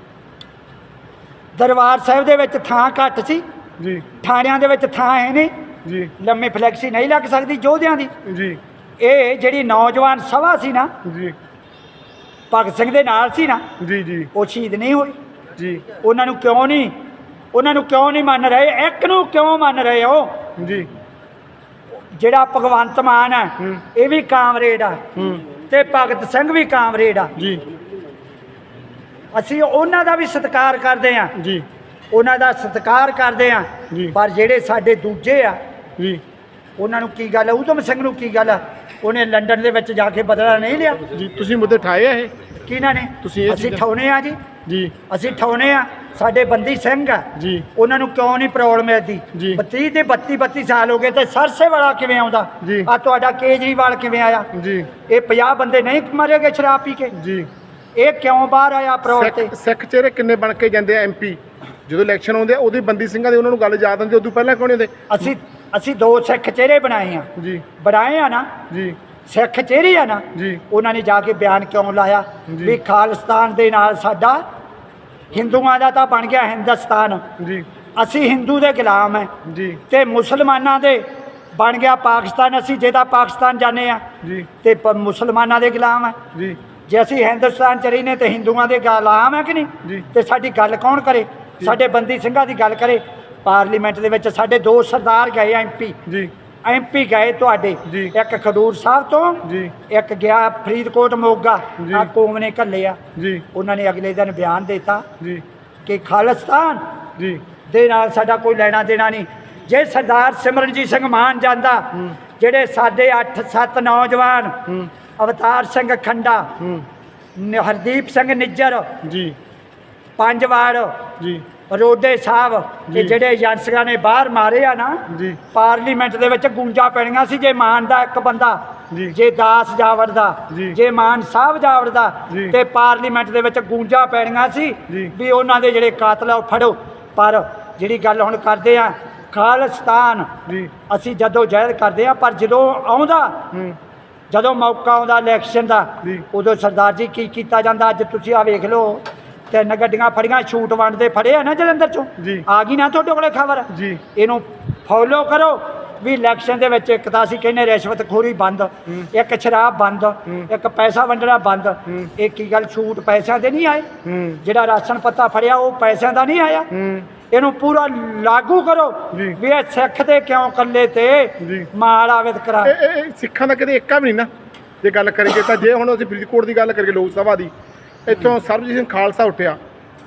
Speaker 1: ਦਰਬਾਰ ਸਾਹਿਬ ਦੇ ਵਿੱਚ ਥਾਂ ਘੱਟ ਸੀ।
Speaker 2: ਜੀ।
Speaker 1: ਥਾਣਿਆਂ ਦੇ ਵਿੱਚ ਥਾਂ ਹੈ ਨਹੀਂ।
Speaker 2: ਜੀ।
Speaker 1: ਲੰਮੀ ਫਲੈਕਸੀ ਨਹੀਂ ਲੱਗ ਸਕਦੀ ਯੋਧਿਆਂ ਦੀ।
Speaker 2: ਜੀ।
Speaker 1: ਇਹ ਜਿਹੜੀ ਨੌਜਵਾਨ ਸਭਾ ਸੀ ਨਾ
Speaker 2: ਜੀ।
Speaker 1: ਭਗਤ ਸਿੰਘ ਦੇ ਨਾਲ ਸੀ ਨਾ
Speaker 2: ਜੀ ਜੀ।
Speaker 1: ਉਹ ਸ਼ਹੀਦ ਨਹੀਂ ਹੋਈ
Speaker 2: ਜੀ।
Speaker 1: ਉਹਨਾਂ ਨੂੰ ਕਿਉਂ ਨਹੀਂ ਉਹਨਾਂ ਨੂੰ ਕਿਉਂ ਨਹੀਂ ਮੰਨ ਰਹੇ? ਇੱਕ ਨੂੰ ਕਿਉਂ ਮੰਨ ਰਹੇ ਹੋ?
Speaker 2: ਜੀ।
Speaker 1: ਜਿਹੜਾ ਭਗਵੰਤ ਮਾਨ ਹੈ। ਇਹ ਵੀ ਕਾਮਰੇਡ ਆ। ਤੇ ਭਗਤ ਸਿੰਘ ਵੀ ਕਾਮਰੇਡ ਆ।
Speaker 2: ਜੀ।
Speaker 1: ਅਸੀਂ ਉਹਨਾਂ ਦਾ ਵੀ ਸਤਿਕਾਰ ਕਰਦੇ ਆ
Speaker 2: ਜੀ।
Speaker 1: ਉਹਨਾਂ ਦਾ ਸਤਿਕਾਰ ਕਰਦੇ ਆ। ਪਰ ਜਿਹੜੇ ਸਾਡੇ ਦੂਜੇ ਆ
Speaker 2: ਜੀ।
Speaker 1: ਉਹਨਾਂ ਨੂੰ ਕੀ ਗੱਲ ਉਦਮ ਸਿੰਘ ਨੂੰ ਕੀ ਗੱਲ ਹੈ ਉਹਨੇ ਲੰਡਨ ਦੇ ਵਿੱਚ ਜਾ ਕੇ ਬਦਲਾ ਨਹੀਂ ਲਿਆ।
Speaker 2: ਜੀ ਤੁਸੀਂ ਮੁੱਦੇ ਠਾਏ ਆ ਇਹ?
Speaker 1: ਕਿਹਨਾਂ ਨੇ?
Speaker 2: ਤੁਸੀਂ ਇਹ
Speaker 1: ਅਸੀਂ
Speaker 2: ਚੀਜ਼ਾਂ-
Speaker 1: ਠਾਉਨੇ ਆ ਜੀ।
Speaker 2: ਜੀ।
Speaker 1: ਅਸੀਂ ਠਾਉਨੇ ਆ। ਸਾਡੇ ਬੰਦੀ ਸਿੰਘ ਆ।
Speaker 2: ਜੀ।
Speaker 1: ਉਹਨਾਂ ਨੂੰ ਕਿਉਂ ਨਹੀਂ ਪ੍ਰੋਬਲਮ ਮਿਲਦੀ
Speaker 2: ਜੀ।
Speaker 1: 32 ਤੇ 32 32 ਸਾਲ ਹੋ ਗਏ ਤੇ ਸਰਸੇ ਵਾਲਾ ਕਿਵੇਂ ਆਉਂਦਾ?
Speaker 2: ਜੀ।
Speaker 1: ਆ ਤੁਹਾਡਾ ਕੇਜਰੀਵਾਲ ਕਿਵੇਂ ਆਇਆ?
Speaker 2: ਜੀ।
Speaker 1: ਇਹ 50 ਬੰਦੇ ਨਹੀਂ ਮਰੇ ਗਏ ਸ਼ਰਾਬ ਪੀ ਕੇ।
Speaker 2: ਜੀ।
Speaker 1: ਇਹ ਕਿਉਂ ਬਾਹਰ ਆਇਆ ਪ੍ਰੋਲ ਤੇ?
Speaker 2: ਸਿੱਖ ਸਿੱਖ ਚਿਹਰੇ ਕਿੰਨੇ ਬਣ ਕੇ ਜਾਂਦੇ ਆ ਐਮਪੀ ਜਦੋਂ ਇਲੈਕਸ਼ਨ ਆਉਂਦੇ ਆ ਉਹਦੀ ਬੰਦੀ ਸਿੰਘਾਂ ਦੀ ਉਹਨਾਂ ਨੂੰ ਗੱਲ ਯਾਦ ਆਉਂਦੀ ਉਦੋਂ ਪਹਿਲਾਂ ਕੌਣ ਹੁੰਦੇ
Speaker 1: ਅਸੀਂ ਅਸੀਂ ਦੋ ਸਿੱਖ ਚਿਹਰੇ ਬਣਾਏ ਆ।
Speaker 2: ਜੀ।
Speaker 1: ਬਣਾਏ ਆ ਨਾ?
Speaker 2: ਜੀ।
Speaker 1: ਸਿੱਖ ਚਿਹਰੇ ਆ ਨਾ?
Speaker 2: ਜੀ।
Speaker 1: ਉਹਨਾਂ ਨੇ ਜਾ ਕੇ ਬਿਆਨ ਕਿਉਂ ਲਾਇਆ। ਵੀ ਖਾਲਿਸਤਾਨ ਦੇ ਨਾਲ ਸਾਡਾ ਹਿੰਦੂਆਂ ਦਾ ਤਾਂ ਬਣ ਗਿਆ ਹਿੰਦੁਸਤਾਨ।
Speaker 2: ਜੀ।
Speaker 1: ਅਸੀਂ ਹਿੰਦੂ ਦੇ ਗੁਲਾਮ ਹੈ
Speaker 2: ਜੀ।
Speaker 1: ਤੇ ਮੁਸਲਮਾਨਾਂ ਦੇ ਬਣ ਗਿਆ ਪਾਕਿਸਤਾਨ ਅਸੀਂ ਜੇ ਤਾਂ ਪਾਕਿਸਤਾਨ ਜਾਂਦੇ ਆ।
Speaker 2: ਜੀ।
Speaker 1: ਤੇ ਮੁਸਲਮਾਨਾਂ ਦੇ ਗੁਲਾਮ ਹੈ
Speaker 2: ਜੀ।
Speaker 1: ਜੇ ਅਸੀਂ ਹਿੰਦੁਸਤਾਨ ਚ ਰਹਿੰਦੇ ਤੇ ਹਿੰਦੂਆਂ ਦੇ ਗੁਲਾਮ ਹੈ ਕਿ। ਨਹੀਂ? ਤੇ ਸਾਡੀ ਗੱਲ ਕੌਣ ਕਰੇ? ਸਾਡੇ ਬੰਦੀ ਸਿੰਘਾਂ ਦੀ ਗੱਲ ਕਰੇ। ਪਾਰਲੀਮੈਂਟ ਦੇ ਵਿੱਚ ਸਾਡੇ ਦੋ ਸਰਦਾਰ ਗਏ ਐਮਪੀ
Speaker 2: ਜੀ।
Speaker 1: ਐਮਪੀ ਗਏ ਤੁਹਾਡੇ। ਇੱਕ ਖਡੂਰ ਸਾਹਿਬ ਤੋਂ
Speaker 2: ਜੀ।
Speaker 1: ਇੱਕ ਗਿਆ ਫਰੀਦਕੋਟ ਮੋਗਾ। ਆ ਕੌਮ ਨੇ ਘੱਲਿਆ।
Speaker 2: ਜੀ।
Speaker 1: ਉਹਨਾਂ ਨੇ ਅਗਲੇ ਦਿਨ ਬਿਆਨ ਦਿੱਤਾ
Speaker 2: ਜੀ।
Speaker 1: ਕਿ ਖਾਲਿਸਤਾਨ
Speaker 2: ਜੀ।
Speaker 1: ਦੇ ਨਾਲ ਸਾਡਾ ਕੋਈ ਲੈਣਾ ਦੇਣਾ ਨਹੀਂ। ਜੇ ਸਰਦਾਰ ਸਿਮਰਨਜੀਤ ਸਿੰਘ ਮਾਨ ਜਾਂਦਾ। ਜਿਹੜੇ ਸਾਡੇ 8-7 ਨੌਜਵਾਨ
Speaker 2: ਹੂੰ।
Speaker 1: ਅਵਤਾਰ ਸਿੰਘ ਖੰਡਾ ਹਰਦੀਪ ਸਿੰਘ ਨਿੱਜਰ
Speaker 2: ਜੀ।
Speaker 1: ਪੰਜ ਵਾਰ
Speaker 2: ਜੀ।
Speaker 1: ਰੋਡੇ ਸਾਹਿਬ। ਇਹ ਜਿਹੜੇ ਏਜੰਸੀਆਂ ਨੇ ਬਾਹਰ ਮਾਰੇ ਆ ਨਾ
Speaker 2: ਜੀ
Speaker 1: ਪਾਰਲੀਮੈਂਟ ਦੇ ਵਿੱਚ ਗੂੰਜਾ ਪੈਣੀਆਂ ਸੀ ਜੇ ਮਾਨ ਦਾ ਇੱਕ ਬੰਦਾ
Speaker 2: ਜੀ।
Speaker 1: ਦਾਸ ਜਾਵੜ ਦਾ
Speaker 2: ਜੀ।
Speaker 1: ਮਾਨ ਸਾਹਿਬ ਜਾਵੜ ਦਾ। ਤੇ ਪਾਰਲੀਮੈਂਟ ਦੇ ਵਿੱਚ ਗੂੰਜਾ ਪੈਣੀਆਂ ਸੀ। ਵੀ ਉਹਨਾਂ ਦੇ ਜਿਹੜੇ ਕਾਤਲ ਆ ਉਹ ਫੜੋ ਪਰ ਜਿਹੜੀ ਗੱਲ ਹੁਣ ਕਰਦੇ ਆ ਖਾਲਿਸਤਾਨ
Speaker 2: ਜੀ
Speaker 1: ਅਸੀਂ ਜਦੋਂ ਜਹਿਦ ਕਰਦੇ ਆ ਪਰ ਜਦੋਂ ਆਉਂਦਾ ਜਦੋਂ ਮੌਕਾ ਆਉਂਦਾ ਇਲੈਕਸ਼ਨ ਦਾ। ਉਦੋਂ ਸਰਦਾਰ ਜੀ ਕੀ ਕੀਤਾ ਜਾਂਦਾ ਅੱਜ ਤੁਸੀਂ ਆ ਵੇਖ ਲਓ ਤਿੰਨ ਗੱਡੀਆਂ ਫੜੀਆਂ ਛੂਟ ਵੰਡਦੇ ਫੜੇ ਆ ਨਾ ਜਲੰਧਰ ਚੋਂ। ਆ ਗਈ ਨਾ ਤੁਹਾਡੇ ਕੋਲੇ ਖਬਰ?
Speaker 2: ਜੀ।
Speaker 1: ਇਹਨੂੰ ਫੋਲੋ ਕਰੋ ਵੀ ਇਲੈਕਸ਼ਨ ਦੇ ਵਿੱਚ ਇੱਕ ਤਾਂ ਅਸੀਂ ਕਹਿੰਦੇ ਰਿਸ਼ਵਤਖੋਰੀ ਬੰਦ ਇੱਕ ਸ਼ਰਾਬ ਬੰਦ ਇੱਕ ਪੈਸਾ ਵੰਡਣਾ ਬੰਦ। ਇਹ ਕੀ ਗੱਲ ਛੂਟ ਪੈਸਿਆਂ ਦੇ ਨਹੀਂ ਆਏ? ਜਿਹੜਾ ਰਾਸ਼ਨ ਪੱਤਾ ਫੜਿਆ ਉਹ ਪੈਸਿਆਂ ਦਾ ਨਹੀਂ ਆਇਆ? ਇਹਨੂੰ ਪੂਰਾ ਲਾਗੂ ਕਰੋ। ਵੀ ਇਹ ਸਿੱਖ ਤੇ ਕਿਉਂ ਕੱਲੇ ਤੇ
Speaker 2: ਇਹ ਇਹ- ਇਹ ਸਿੱਖਾਂ ਦਾ ਕਦੇ ਇੱਕਾ ਵੀ ਨਹੀਂ ਨਾ। ਜੇ ਗੱਲ ਕਰੀਏ ਤਾਂ ਜੇ ਹੁਣ ਅਸੀਂ ਫਰੀਦਕੋਟ ਦੀ ਗੱਲ ਕਰੀਏ ਲੋਕ ਸਭਾ ਦੀ ਇੱਥੋਂ ਸਰਬਜੀਤ ਸਿੰਘ ਖਾਲਸਾ ਉੱਠਿਆ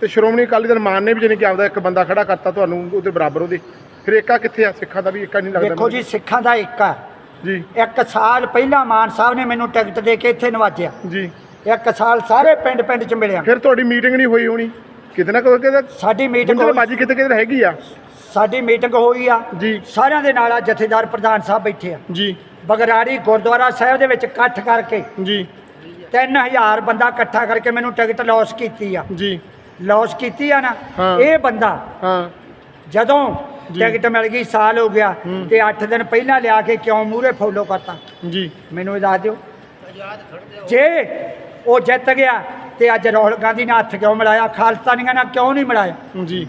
Speaker 2: ਤੇ ਸ਼੍ਰੋਮਣੀ ਅਕਾਲੀ ਦਲ ਮਾਨ ਨੇ ਵੀ ਜਾਣੀ ਕਿ ਆਪਦਾ ਇੱਕ ਬੰਦਾ ਖੜਾ ਕਰਤਾ ਤੁਹਾਨੂੰ ਉਹਦੇ ਬਰਾਬਰ ਉਹਦੇ। ਫਿਰ ਏਕਾ ਕਿੱਥੇ ਆ? ਸਿੱਖਾਂ ਦਾ ਵੀ ਏਕਾ ਨਹੀਂ ਲੱਗਦਾ
Speaker 1: ਦੇਖੋ ਜੀ ਸਿੱਖਾਂ ਦਾ ਆ।
Speaker 2: ਜੀ।
Speaker 1: ਇੱਕ ਸਾਲ ਪਹਿਲਾਂ ਮਾਨ ਸਾਹਿਬ ਨੇ ਮੈਨੂੰ ਟਿਕਟ ਦੇ ਕੇ ਇੱਥੇ ਨਵਾਜਿਆ।
Speaker 2: ਜੀ।
Speaker 1: ਇੱਕ ਸਾਲ ਸਾਰੇ ਪਿੰਡ ਪਿੰਡ ਚ ਮਿਲਿਆ।
Speaker 2: ਫਿਰ ਤੁਹਾਡੀ ਮੀਟਿੰਗ ਨਹੀਂ ਹੋਈ ਹੋਣੀ? ਕਿਤੇ ਨਾ ਕਿਤੇ
Speaker 1: ਸਾਡੀ ਮੀਟਿੰਗ ਹੋਈ।
Speaker 2: ਬਾਜੀ ਕਿਤੇ ਕਿਤੇ ਹੈਗੀ ਆ।
Speaker 1: ਸਾਡੀ ਮੀਟਿੰਗ ਹੋਈ ਆ।
Speaker 2: ਜੀ।
Speaker 1: ਸਾਰਿਆਂ ਦੇ ਨਾਲ ਆ ਜਥੇਦਾਰ ਪ੍ਰਧਾਨ ਸਾਹਿਬ ਬੈਠੇ ਆ।
Speaker 2: ਜੀ।
Speaker 1: ਬਗਰਾੜੀ ਗੁਰਦੁਆਰਾ ਸਾਹਿਬ ਦੇ ਵਿੱਚ ਇਕੱਠ ਕਰਕੇ
Speaker 2: ਜੀ।
Speaker 1: 3000 ਬੰਦਾ ਇਕੱਠਾ ਕਰਕੇ ਮੈਨੂੰ ਟਿਕਟ ਲੌਸ ਕੀਤੀ ਆ।
Speaker 2: ਜੀ।
Speaker 1: ਲਾਸ ਕੀਤੀ ਆ ਨਾ। ਇਹ ਬੰਦਾ
Speaker 2: ਹਾਂ।
Speaker 1: ਜਦੋਂ। ਟਿਕਟ ਮਿਲ ਗਈ ਸਾਲ ਹੋ ਗਿਆ। ਤੇ 8 ਦਿਨ ਪਹਿਲਾਂ ਲਿਆ ਕੇ ਕਿਉਂ ਮੂਰੇ ਫੋਲੋ ਕਰਤਾ?
Speaker 2: ਜੀ।
Speaker 1: ਮੈਨੂੰ ਇਹ ਦੱਸ ਦਿਓ। ਜੇ ਉਹ ਜਿੱਤ ਗਿਆ ਤੇ ਅੱਜ ਰਾਹੁਲ ਗਾਂਧੀ ਨਾਲ ਹੱਥ ਕਿਉਂ ਮਿਲਾਇਆ? ਖਾਲਸਤਾਨੀਆਂ ਨਾਲ ਕਿਉਂ ਨਹੀਂ ਮਿਲਾਇਆ?
Speaker 2: ਜੀ।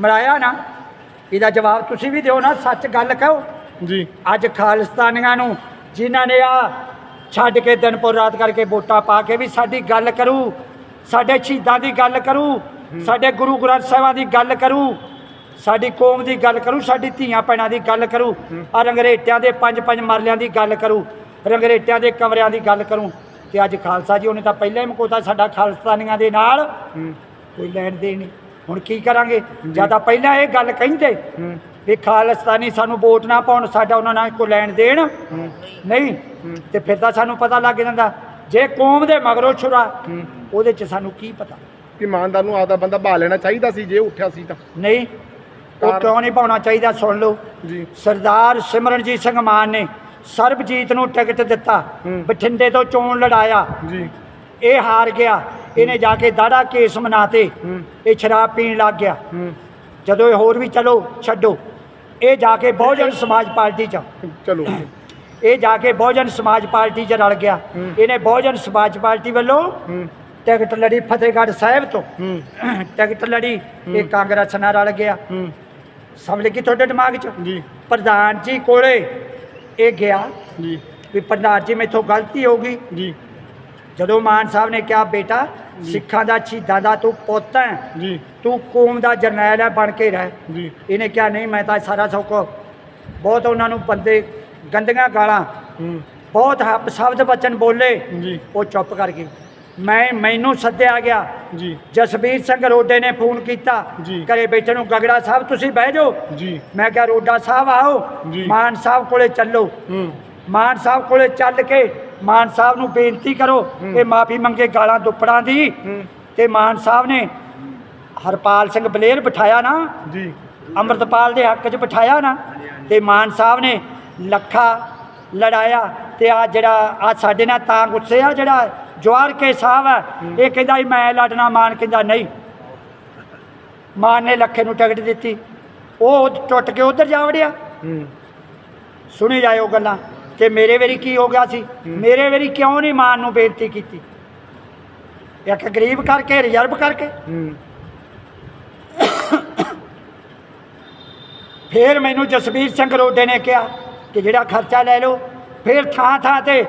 Speaker 1: ਮਿਲਾਇਆ ਨਾ ਇਹਦਾ ਜਵਾਬ ਤੁਸੀਂ ਵੀ ਦਿਓ ਨਾ ਸੱਚ ਗੱਲ ਕਹੋ।
Speaker 2: ਜੀ।
Speaker 1: ਅੱਜ ਖਾਲਿਸਤਾਨੀਆਂ ਨੂੰ ਜਿਨ੍ਹਾਂ ਨੇ ਆ ਛੱਡ ਕੇ ਦਿਨ ਪਰ ਰਾਤ ਕਰਕੇ ਵੋਟਾਂ ਪਾ ਕੇ ਵੀ ਸਾਡੀ ਗੱਲ ਕਰੂ ਸਾਡੇ ਸ਼ਹੀਦਾਂ ਦੀ ਗੱਲ ਕਰੂ ਸਾਡੇ ਗੁਰੂ ਗ੍ਰੰਥ ਸਾਹਿਬਾਂ ਦੀ ਗੱਲ ਕਰੂ ਸਾਡੀ ਕੌਮ ਦੀ ਗੱਲ ਕਰੂ ਸਾਡੀ ਧੀਆਂ ਭੈਣਾਂ ਦੀ ਗੱਲ ਕਰੂ ਆ ਰੰਗਰੇਟਿਆਂ ਦੇ ਪੰਜ ਪੰਜ ਮਰਲਿਆਂ ਦੀ ਗੱਲ ਕਰੂ ਰੰਗਰੇਟਿਆਂ ਦੇ ਕਮਰਿਆਂ ਦੀ ਗੱਲ ਕਰੂ। ਤੇ ਅੱਜ ਖਾਲਸਾ ਜੀ ਉਹਨੇ ਤਾਂ ਪਹਿਲਾਂ ਹੀ ਮੁਕੋਤਾ ਸਾਡਾ ਖਾਲਿਸਤਾਨੀਆਂ ਦੇ ਨਾਲ। ਕੋਈ ਲੈਣ ਦੇਣ ਨਹੀਂ। ਹੁਣ ਕੀ ਕਰਾਂਗੇ? ਜ਼ਿਆਦਾ ਪਹਿਲਾਂ ਇਹ ਗੱਲ ਕਹਿੰਦੇ ਵੀ ਖਾਲਿਸਤਾਨੀ ਸਾਨੂੰ ਵੋਟ ਨਾ ਪਾਉਣ ਸਾਡਾ ਉਹਨਾਂ ਨਾਲ ਕੋਈ ਲੈਣ ਦੇਣ। ਨਹੀਂ ਤੇ ਫਿਰ ਤਾਂ ਸਾਨੂੰ ਪਤਾ ਲੱਗ ਜਾਂਦਾ ਜੇ ਕੌਮ ਦੇ ਮਗਰੋਂ ਛੁਰਾ ਉਹਦੇ ਚ ਸਾਨੂੰ ਕੀ ਪਤਾ?
Speaker 2: ਕਿ ਇਮਾਨਦਾਰ ਨੂੰ ਆਪਦਾ ਬੰਦਾ ਬਹਾ ਲੈਣਾ ਚਾਹੀਦਾ ਸੀ ਜੇ ਉੱਠਿਆ ਸੀ ਤਾਂ।
Speaker 1: ਨਹੀਂ ਉਹ ਕਿਉਂ ਨਹੀਂ ਪਾਉਣਾ ਚਾਹੀਦਾ ਸੁਣ ਲਓ।
Speaker 2: ਜੀ।
Speaker 1: ਸਰਦਾਰ ਸਿਮਰਨਜੀਤ ਸਿੰਘ ਮਾਨ ਨੇ ਸਰਬਜੀਤ ਨੂੰ ਟਿਕਟ ਦਿੱਤਾ। ਬਠਿੰਡੇ ਤੋਂ ਚੋਣ ਲੜਾਇਆ।
Speaker 2: ਜੀ।
Speaker 1: ਇਹ ਹਾਰ ਗਿਆ। ਇਹਨੇ ਜਾ ਕੇ ਦਾੜਾ ਕੇਸ ਮਨਾਤੇ। ਇਹ ਸ਼ਰਾਬ ਪੀਣ ਲੱਗ ਗਿਆ। ਜਦੋਂ ਇਹ ਹੋਰ ਵੀ ਚਲੋ ਛੱਡੋ। ਇਹ ਜਾ ਕੇ ਬਹੁਜਨ ਸਮਾਜ ਪਾਰਟੀ ਚ।
Speaker 2: ਚਲੋ।
Speaker 1: ਇਹ ਜਾ ਕੇ ਬਹੁਜਨ ਸਮਾਜ ਪਾਰਟੀ ਚ ਰਲ ਗਿਆ। ਇਹਨੇ ਬਹੁਜਨ ਸਮਾਜ ਪਾਰਟੀ ਵੱਲੋਂ ਟਿਕਟ ਲੜੀ ਫਤਿਹਗੜ੍ਹ ਸਾਹਿਬ ਤੋਂ। ਟਿਕਟ ਲੜੀ ਇਹ ਕਾਂਗਰਸ ਨਾਲ ਰਲ ਗਿਆ। ਸਮਝ ਗਈ ਤੁਹਾਡੇ ਦਿਮਾਗ 'ਚ?
Speaker 2: ਜੀ।
Speaker 1: ਪ੍ਰਧਾਨ ਜੀ ਕੋਲੇ ਇਹ ਗਿਆ
Speaker 2: ਜੀ।
Speaker 1: ਵੀ ਪ੍ਰਧਾਨ ਜੀ ਮੇਥੋਂ ਗਲਤੀ ਹੋ ਗਈ।
Speaker 2: ਜੀ।
Speaker 1: ਜਦੋਂ ਮਾਨ ਸਾਹਿਬ ਨੇ ਕਿਹਾ ਬੇਟਾ ਸਿੱਖਾਂ ਦਾ ਸ਼ਹੀਦਾਂ ਦਾ ਤੂੰ ਪੁੱਤ ਹੈ।
Speaker 2: ਜੀ।
Speaker 1: ਤੂੰ ਕੌਮ ਦਾ ਜਰਨੈਲ ਹੈ ਬਣ ਕੇ ਰਹਿ।
Speaker 2: ਜੀ।
Speaker 1: ਇਹਨੇ ਕਿਹਾ ਨਹੀਂ ਮੈਂ ਤਾਂ ਸਾਰਾ ਸੌਕ ਬਹੁਤ ਉਹਨਾਂ ਨੂੰ ਬੰਦੇ ਗੰਦੀਆਂ ਗਾਲਾਂ ਬਹੁਤ ਸ਼ਬਦ ਬਚਨ ਬੋਲੇ।
Speaker 2: ਜੀ।
Speaker 1: ਉਹ ਚੁੱਪ ਕਰ ਗਈ। ਮੈਂ ਮੈਨੂੰ ਸੱਦਿਆ ਗਿਆ।
Speaker 2: ਜੀ।
Speaker 1: ਜਸਬੀਰ ਸਿੰਘ ਰੋਡੇ ਨੇ ਫੋਨ ਕੀਤਾ।
Speaker 2: ਜੀ।
Speaker 1: ਘਰੇ ਬੈਠੇ ਨੂੰ ਗਗੜਾ ਸਾਹਿਬ ਤੁਸੀਂ ਬਹਿ ਜਾਓ।
Speaker 2: ਜੀ।
Speaker 1: ਮੈਂ ਕਿਹਾ ਰੋਡਾ ਸਾਹਿਬ ਆਓ। ਮਾਨ ਸਾਹਿਬ ਕੋਲੇ ਚੱਲੋ। ਮਾਨ ਸਾਹਿਬ ਕੋਲੇ ਚੱਲ ਕੇ ਮਾਨ ਸਾਹਿਬ ਨੂੰ ਬੇਨਤੀ ਕਰੋ ਕਿ ਮਾਫੀ ਮੰਗੇ ਗਾਲਾਂ ਦੁੱਪੜਾਂ ਦੀ। ਤੇ ਮਾਨ ਸਾਹਿਬ ਨੇ ਹਰਪਾਲ ਸਿੰਘ ਬਲੇਰ ਬਿਠਾਇਆ ਨਾ
Speaker 2: ਜੀ।
Speaker 1: ਅੰਮ੍ਰਿਤਪਾਲ ਦੇ ਹੱਕ 'ਚ ਬਿਠਾਇਆ ਨਾ ਤੇ ਮਾਨ ਸਾਹਿਬ ਨੇ ਲੱਖਾ ਲੜਾਇਆ ਤੇ ਆ ਜਿਹੜਾ ਆ ਸਾਡੇ ਨਾਲ ਤਾਂ ਗੁੱਸੇ ਆ ਜਿਹੜਾ ਜਵਾਰ ਕੇ ਸਾਹਿਬ ਹੈ। ਇਹ ਕਹਿੰਦਾ ਮੈਂ ਲੜਨਾ ਮਾਨ ਕਹਿੰਦਾ ਨਹੀਂ। ਮਾਨ ਨੇ ਲੱਖੇ ਨੂੰ ਟਿਕਟ ਦਿੱਤੀ। ਉਹ ਟੁੱਟ ਕੇ ਉਧਰ ਜਾ ਵੜਿਆ। ਸੁਣੀ ਜਾਇਓ ਗੱਲਾਂ। ਤੇ ਮੇਰੇ ਵੇਰੀ ਕੀ ਹੋ ਗਿਆ ਸੀ? ਮੇਰੇ ਵੇਰੀ ਕਿਉਂ ਨਹੀਂ ਮਾਨ ਨੂੰ ਬੇਨਤੀ ਕੀਤੀ? ਇੱਕ ਗਰੀਬ ਕਰਕੇ ਰਿਜ਼ਰਵ ਕਰਕੇ। ਫਿਰ ਮੈਨੂੰ ਜਸਵੀਰ ਸਿੰਘ ਰੋਡੇ ਨੇ ਕਿਹਾ ਕਿ ਜਿਹੜਾ ਖਰਚਾ ਲੈ ਲਓ ਫਿਰ ਥਾਂ ਥਾਂ ਤੇ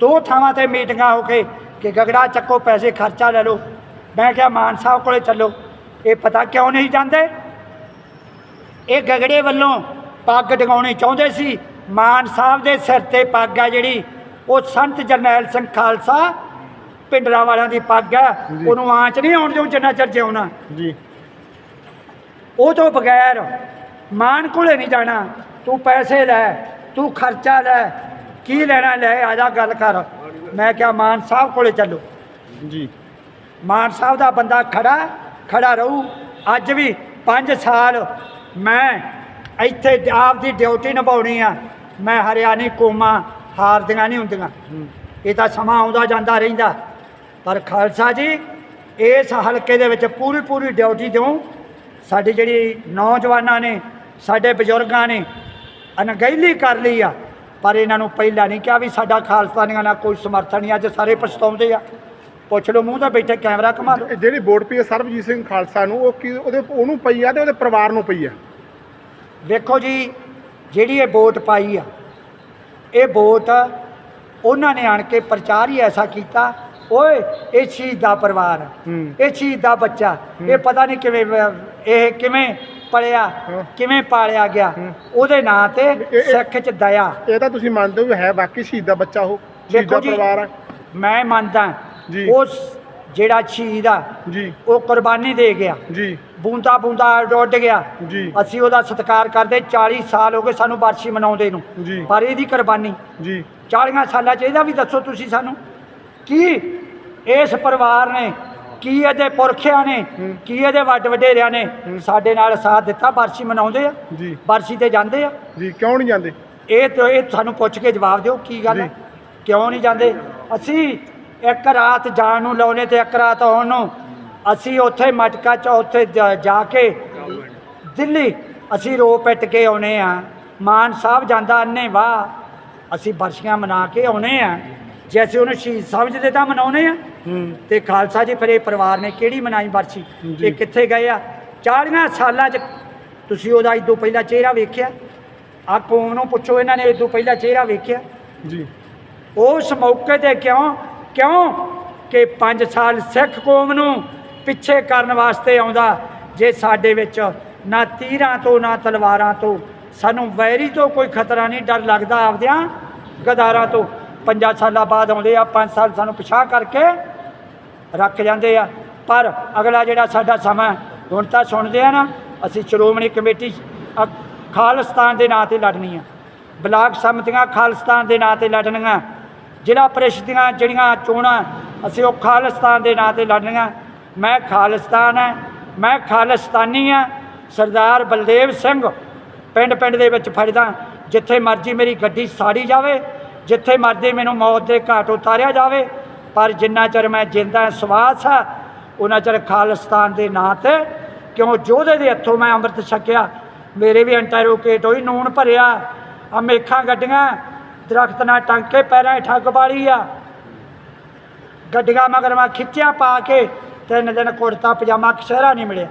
Speaker 1: ਦੋ ਥਾਵਾਂ ਤੇ ਮੀਟਿੰਗਾਂ ਹੋ ਕੇ ਕਿ ਗਗੜਾ ਚੱਕੋ ਪੈਸੇ ਖਰਚਾ ਲੈ ਲਓ। ਮੈਂ ਕਿਹਾ ਮਾਨ ਸਾਹਿਬ ਕੋਲੇ ਚੱਲੋ। ਇਹ ਪਤਾ ਕਿਉਂ ਨਹੀਂ ਜਾਂਦੇ? ਇਹ ਗਗੜੇ ਵੱਲੋਂ ਪੱਗ ਡਗਾਉਣੀ ਚਾਹੁੰਦੇ ਸੀ। ਮਾਨ ਸਾਹਿਬ ਦੇ ਸਿਰ ਤੇ ਪੱਗ ਆ ਜਿਹੜੀ ਉਹ ਸੰਤ ਜਰਨੈਲ ਸਿੰਘ ਖਾਲਸਾ ਪਿੰਡਰਾਂ ਵਾਲਿਆਂ ਦੀ ਪੱਗ ਆ। ਉਹਨੂੰ ਆਂਚ ਨਹੀਂ ਆਉਣ ਦਿਓ ਜਿੰਨਾ ਚਿਰ ਜਿਉਣਾ
Speaker 2: ਜੀ।
Speaker 1: ਉਹ ਤੋਂ ਬਗੈਰ ਮਾਨ ਕੋਲੇ ਨਹੀਂ ਜਾਣਾ। ਤੂੰ ਪੈਸੇ ਲੈ ਤੂੰ ਖਰਚਾ ਲੈ ਕੀ ਲੈਣਾ ਲੈ ਆ ਜਾ ਗੱਲ ਕਰ। ਮੈਂ ਕਿਹਾ ਮਾਨ ਸਾਹਿਬ ਕੋਲੇ ਚੱਲੋ।
Speaker 2: ਜੀ।
Speaker 1: ਮਾਨ ਸਾਹਿਬ ਦਾ ਬੰਦਾ ਖੜਾ ਖੜਾ ਰਹੂ। ਅੱਜ ਵੀ 5 ਸਾਲ ਮੈਂ ਇੱਥੇ ਆਪ ਦੀ ਡਿਊਟੀ ਨਿਭਾਉਣੀ ਆ। ਮੈਂ ਹਰਿਆਣੀ ਕੋਮਾ ਹਾਰਦੀਆਂ ਨਹੀਂ ਹੁੰਦੀਆਂ। ਇਹ ਤਾਂ ਸਮਾਂ ਆਉਂਦਾ ਜਾਂਦਾ ਰਹਿੰਦਾ। ਪਰ ਖਾਲਸਾ ਜੀ ਇਸ ਹਲਕੇ ਦੇ ਵਿੱਚ ਪੂਰੀ ਪੂਰੀ ਡਿਊਟੀ ਦਿਓ। ਸਾਡੀ ਜਿਹੜੀ ਨੌਜਵਾਨਾਂ ਨੇ ਸਾਡੇ ਬਜ਼ੁਰਗਾਂ ਨੇ ਅਣਗਹਿਲੀ ਕਰ ਲਈ ਆ। ਪਰ ਇਹਨਾਂ ਨੂੰ ਪਹਿਲਾਂ ਨਹੀਂ ਕਿਹਾ ਵੀ ਸਾਡਾ ਖਾਲਸਾਨੀਆਂ ਨਾਲ ਕੋਈ ਸਮਰਥਨ ਨਹੀਂ ਅੱਜ ਸਾਰੇ ਪਛਤਾਉਂਦੇ ਆ। ਪੁੱਛ ਲਓ ਮੂੰਹ ਤੇ ਬੈਠੇ ਕੈਮਰਾ ਘੁਮਾ ਲਓ
Speaker 2: ਜਿਹੜੀ ਵੋਟ ਪਈ ਹੈ ਸਰਬਜੀਤ ਸਿੰਘ ਖਾਲਸਾ ਨੂੰ ਉਹ ਕੀ ਉਹਦੇ ਉਹਨੂੰ ਪਈ ਆ ਤੇ ਉਹਦੇ ਪਰਿਵਾਰ ਨੂੰ ਪਈ ਆ?
Speaker 1: ਵੇਖੋ ਜੀ ਜਿਹੜੀ ਇਹ ਵੋਟ ਪਾਈ ਆ ਇਹ ਵੋਟ ਉਹਨਾਂ ਨੇ ਆਣ ਕੇ ਪ੍ਰਚਾਰ ਹੀ ਐਸਾ ਕੀਤਾ ਓਏ ਇਹ ਸ਼ਹੀਦ ਦਾ ਪਰਿਵਾਰ ਇਹ ਸ਼ਹੀਦ ਦਾ ਬੱਚਾ ਇਹ ਪਤਾ ਨਹੀਂ ਕਿਵੇਂ ਇਹ ਕਿਵੇਂ ਪਲਿਆ। ਕਿਵੇਂ ਪਾਲਿਆ ਗਿਆ। ਉਹਦੇ ਨਾਂ ਤੇ ਸਿੱਖ ਚ ਦਇਆ।
Speaker 2: ਇਹ ਤਾਂ ਤੁਸੀਂ ਮੰਨਦੇ ਹੋ ਹੈ ਵਾਕਈ ਸ਼ਹੀਦ ਦਾ ਬੱਚਾ ਉਹ ਸ਼ਹੀਦ ਦਾ ਪਰਿਵਾਰ ਆ।
Speaker 1: ਮੈਂ ਮੰਨਦਾ। ਉਸ ਜਿਹੜਾ ਸ਼ਹੀਦ ਆ
Speaker 2: ਜੀ।
Speaker 1: ਉਹ ਕੁਰਬਾਨੀ ਦੇ ਗਿਆ।
Speaker 2: ਜੀ।
Speaker 1: ਬੂੰਦਾ ਬੂੰਦਾ ਡੁੱਟ ਗਿਆ।
Speaker 2: ਜੀ।
Speaker 1: ਅਸੀਂ ਉਹਦਾ ਸਤਿਕਾਰ ਕਰਦੇ 40 ਸਾਲ ਹੋ ਗਏ ਸਾਨੂੰ ਬਾਰਸ਼ੀ ਮਨਾਉਂਦੇ ਨੂੰ।
Speaker 2: ਜੀ।
Speaker 1: ਪਰ ਇਹਦੀ ਕੁਰਬਾਨੀ।
Speaker 2: ਜੀ।
Speaker 1: 40 ਸਾਲਾਂ ਚ ਇਹਦਾ ਵੀ ਦੱਸੋ ਤੁਸੀਂ ਸਾਨੂੰ। ਕੀ ਇਸ ਪਰਿਵਾਰ ਨੇ ਕੀ ਇਹਦੇ ਪੁਰਖਿਆਂ ਨੇ। ਕੀ ਇਹਦੇ ਵੱਡ ਵਡੇਰਿਆਂ ਨੇ ਸਾਡੇ ਨਾਲ ਸਾਥ ਦਿੱਤਾ ਬਾਰਸ਼ੀ ਮਨਾਉਂਦੇ ਆ।
Speaker 2: ਜੀ।
Speaker 1: ਬਾਰਸ਼ੀ ਤੇ ਜਾਂਦੇ ਆ।
Speaker 2: ਜੀ ਕਿਉਂ ਨਹੀਂ ਜਾਂਦੇ?
Speaker 1: ਇਹ ਤਾਂ ਇਹ ਸਾਨੂੰ ਪੁੱਛ ਕੇ ਜਵਾਬ ਦਿਓ ਕੀ ਗੱਲ ਹੈ। ਕਿਉਂ ਨਹੀਂ ਜਾਂਦੇ? ਅਸੀਂ ਇੱਕ ਰਾਤ ਜਾਣ ਨੂੰ ਲਾਉਨੇ ਤੇ ਇੱਕ ਰਾਤ ਆਉਣ ਨੂੰ ਅਸੀਂ ਉੱਥੇ ਮਟਕਾ ਚ ਉੱਥੇ ਜਾ- ਕੇ ਦਿੱਲੀ ਅਸੀਂ ਰੋ ਪਿੱਟ ਕੇ ਆਉਨੇ ਆ। ਮਾਨ ਸਾਹਿਬ ਜਾਂਦਾ ਅੰਨੇ ਵਾਹ। ਅਸੀਂ ਬਰਸ਼ੀਆਂ ਮਨਾ ਕੇ ਆਉਨੇ ਆ। ਜੇ ਅਸੀਂ ਉਹਨੂੰ ਸ਼ਹੀਦ ਸਮਝਦੇ ਤਾਂ ਮਨਾਉਨੇ ਆ।
Speaker 2: ਹੂੰ।
Speaker 1: ਤੇ ਖਾਲਸਾ ਜੀ ਫਿਰ ਇਹ ਪਰਿਵਾਰ ਨੇ ਕਿਹੜੀ ਮਨਾਈ ਬਰਸੀ? ਇਹ ਕਿੱਥੇ ਗਏ ਆ? 40 ਸਾਲਾਂ 'ਚ ਤੁਸੀਂ ਉਹਦਾ ਇਦੋਂ ਪਹਿਲਾਂ ਚਿਹਰਾ ਵੇਖਿਆ? ਆ ਕੌਮ ਨੂੰ ਪੁੱਛੋ ਇਹਨਾਂ ਨੇ ਇਦੋਂ ਪਹਿਲਾਂ ਚਿਹਰਾ ਵੇਖਿਆ?
Speaker 2: ਜੀ।
Speaker 1: ਉਸ ਮੌਕੇ ਤੇ ਕਿਉਂ ਕਿਉਂ ਕਿ 5 ਸਾਲ ਸਿੱਖ ਕੌਮ ਨੂੰ ਪਿੱਛੇ ਕਰਨ ਵਾਸਤੇ ਆਉਂਦਾ, ਜੇ ਸਾਡੇ ਵਿੱਚ ਨਾ ਤੀਰਾਂ ਤੋਂ, ਨਾ ਤਲਵਾਰਾਂ ਤੋਂ, ਸਾਨੂੰ ਵੈਰੀ ਤੋਂ ਕੋਈ ਖਤਰਾ ਨਹੀਂ, ਡਰ ਲੱਗਦਾ ਆਪਦਿਆਂ ਗਦਾਰਾਂ ਤੋਂ। ਪੰਜਾਂ ਸਾਲਾਂ ਬਾਅਦ ਆਉਂਦੇ ਆ 5 ਸਾਲ ਸਾਨੂੰ ਪਿਛਾਹ ਕਰਕੇ ਰੱਖ ਜਾਂਦੇ ਆ। ਪਰ ਅਗਲਾ ਜਿਹੜਾ ਸਾਡਾ ਸਮਾਂ ਹੁਣ ਤਾਂ ਸੁਣਦੇ ਆ ਨਾ, ਅਸੀਂ ਸ਼੍ਰੋਮਣੀ ਕਮੇਟੀ, ਅ- ਖਾਲਿਸਤਾਨ ਦੇ ਨਾਂ ਤੇ ਲੜਨੀ ਆ। ਬਲਾਕ ਸਮਤੀਆਂ ਖਾਲਿਸਤਾਨ ਦੇ ਨਾਂ ਤੇ ਲੜਨੀਆਂ। ਜ਼ਿਲ੍ਹਾ ਪ੍ਰੀਸ਼ਦ ਦੀਆਂ ਜਿਹੜੀਆਂ ਚੋਣਾਂ, ਅਸੀਂ ਉਹ ਖਾਲਿਸਤਾਨ ਦੇ ਨਾਂ ਤੇ ਲੜਨੀਆਂ। ਮੈਂ ਖਾਲਿਸਤਾਨ ਹੈ, ਮੈਂ ਖਾਲਿਸਤਾਨੀ ਹਾਂ। ਸਰਦਾਰ ਬਲਦੇਵ ਸਿੰਘ ਪਿੰਡ ਪਿੰਡ ਦੇ ਵਿੱਚ ਫੜਦਾ, ਜਿੱਥੇ ਮਰਜ਼ੀ ਮੇਰੀ ਗੱਡੀ ਸਾੜੀ ਜਾਵੇ, ਜਿੱਥੇ ਮਰਜ਼ੀ ਮੈਨੂੰ ਮੌਤ ਦੇ ਘਾਟ ਉਤਾਰਿਆ ਜਾਵੇ, ਪਰ ਜਿੰਨਾ ਚਿਰ ਮੈਂ ਜਿੰਦਾ ਸਵਾਸ ਆ ਉਹਨਾਂ ਚਿਰ ਖਾਲਿਸਤਾਨ ਦੇ ਨਾਂ ਤੇ ਕਿਉਂ ਯੋਧੇ ਦੇ ਹੱਥੋਂ ਮੈਂ ਅੰਮ੍ਰਿਤ ਛਕਿਆ, ਮੇਰੇ ਵੀ ਇੰਟਰੋਕੇਟ ਹੋਈ ਨੂਣ ਭਰਿਆ ਆ ਮੇਖਾਂ ਗੱਡੀਆਂ, ਦਰਖਤ ਨਾਲ ਟੰਗ ਪੈਰਾਂ ਠੱਗ ਵਾਲੀ ਆ, ਗੱਡੀਆਂ ਮਗਰ ਮੈਂ ਖਿੱਚਿਆ ਪਾ ਕੇ ਤਿੰਨ ਦਿਨ ਕੁੜਤਾ ਪਜਾਮਾ ਕਸ਼ਹਿਰਾ ਨਹੀਂ ਮਿਲਿਆ।